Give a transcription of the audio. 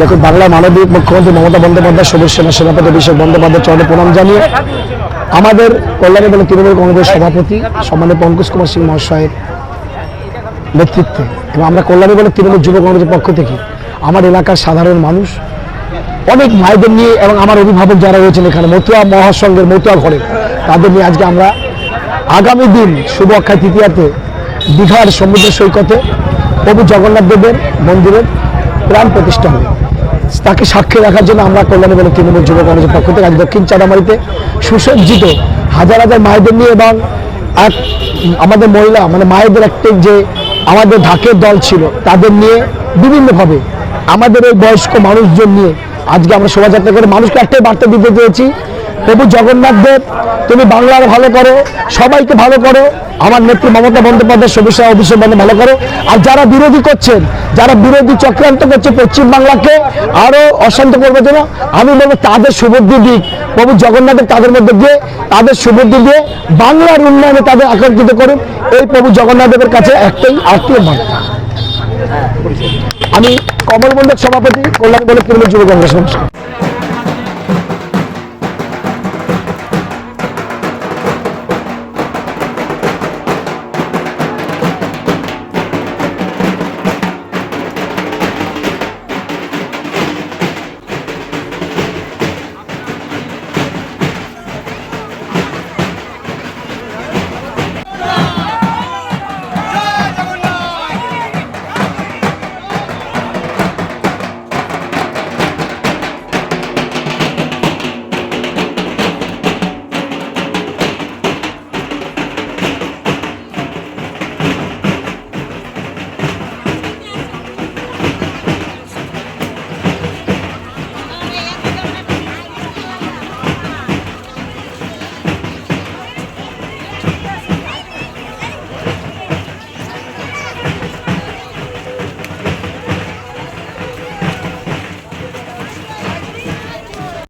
দেখুন, বাংলার মানবিক মুখ্যমন্ত্রী মমতা বন্দ্যোপাধ্যায় সবুজ সেনা, সেনাপতি অভিষেক বন্দ্যোপাধ্যায় চরণে প্রণাম জানিয়ে আমাদের কল্যাণী বলে তৃণমূল কংগ্রেসের সভাপতি সম্মানীয় পঙ্কজ কুমার সিং মহাশয়ের নেতৃত্বে এবং আমরা কল্যাণী বলে তৃণমূল যুব কংগ্রেসের পক্ষ থেকে আমার এলাকার সাধারণ মানুষ, অনেক মায়েদের নিয়ে এবং আমার অভিভাবক যারা রয়েছেন এখানে, মতুয়া মহাসংঘের মতুয়া ঘরে, তাদের নিয়ে আজকে আমরা আগামী দিন শুভ অক্ষয় তৃতীয়াতে দীঘার সমুদ্র সৈকতে প্রভু জগন্নাথ দেবের মন্দিরের প্রাণ প্রতিষ্ঠা হবে তাকে সাক্ষী রাখার জন্য আমরা কল্যাণী বলে তৃণমূল যুব কংগ্রেসের পক্ষ থেকে আজ দক্ষিণ চাঁদামারিতে সুসজ্জিত হাজার হাজার মায়েদের নিয়ে এবং এক আমাদের মহিলা মানে মায়েদের একটা যে আমাদের ঢাকের দল ছিল, তাদের নিয়ে বিভিন্নভাবে আমাদের এই বয়স্ক মানুষজন নিয়ে আজকে আমরা শোভাযাত্রা করে মানুষকে একটাই বার্তা দিতে চেয়েছি, প্রভু জগন্নাথ দেব, তুমি বাংলার ভালো করো, সবাইকে ভালো করো, আমার নেত্রী মমতা বন্দ্যোপাধ্যায় সবুজ অভিষেক বন্দ্যোপাধ্যায় ভালো করো। আর যারা বিরোধী করছেন, যারা বিরোধী চক্রান্ত করছে পশ্চিম বাংলাকে আরও অশান্ত করবে যেন আমি বলব তাদের সুবুদ্ধি দিক, প্রভু জগন্নাথের তাদের মধ্যে দিয়ে তাদের সুবুদ্ধি দিয়ে বাংলার উন্নয়নে তাদের আকর্ষিত করুন। এই প্রভু জগন্নাথ দেবের কাছে একটাই আত্মীয় বার্তা আমি কমল মন্ডল সভাপতি কল্যাণ বলে পূর্ণ যুব কংগ্রেস